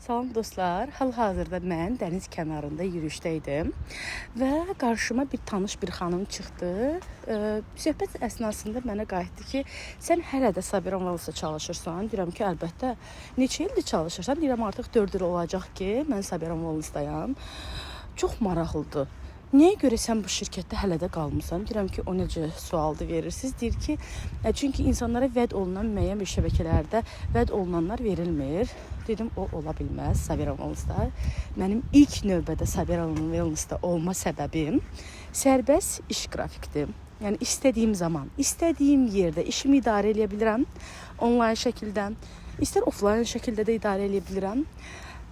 Salam dostlar. Hal-hazırda mən dəniz kənarında yürüyüşdəydim və qarşıma bir tanış bir xanım çıxdı. Ee, Söhbət əsnasında mənə qayıtdı ki, sən hələ də Sabiran Valsa çalışırsan. Deyirəm ki, əlbəttə. Neçə ildir çalışırsan? Deyirəm artıq 4 il olacaq ki, mən Sabiran Valsdayam. Çox maraqlıdır. Niyə görə sən bu şirkətdə hələ də qalmısan? Deyirəm ki, o necə sualdı verirsiniz? Deyir ki, "E, çünki insanlara vəd olunan müəyyən bir şəbəkələrdə vəd olunanlar verilmir. Dedim, o ola bilməz Sabiran Wellness-da. Mənim ilk növbədə Sabiran Wellness-da olma səbəbim sərbəst iş qrafikdir. Yəni istədiyim zaman, istədiyim yerdə işimi idarə edə bilirəm onlayn şəkildə, istər offlayn şəkildə də idarə edə bilirəm.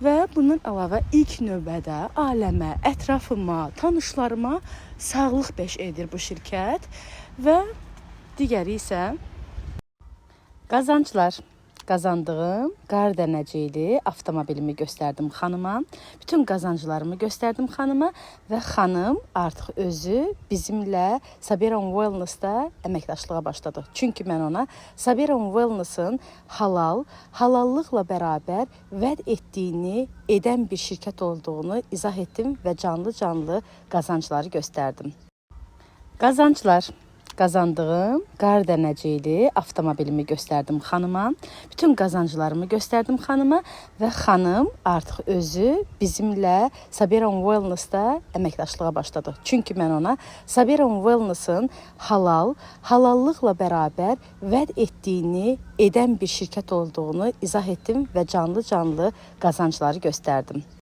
Və bundan əlavə ilk növbədə aləmə, ətrafıma, tanışlarıma sağlıq bəş edir bu şirkət və digəri isə qazanclar. Qazandığım qar dənəcikli avtomobilimi göstərdim xanıma. Bütün qazanclarımı göstərdim xanıma və xanım artıq özü bizimlə Sabiran Wellness-da əməkdaşlığa başladı. Çünki mən ona Sabiran Wellness-ın halal, halallıqla bərabər vəd etdiyini edən bir şirkət olduğunu izah etdim və canlı-canlı qazancları göstərdim. Qazanclar. Qazandığım qar dənəcikli avtomobilimi göstərdim xanıma. Bütün qazanclarımı göstərdim xanıma və xanım artıq özü bizimlə Sabiran Wellness-da əməkdaşlığa başladı. Çünki mən ona Sabiran Wellness-ın halal, halallıqla bərabər vəd etdiyini edən bir şirkət olduğunu izah etdim və canlı-canlı qazancları göstərdim.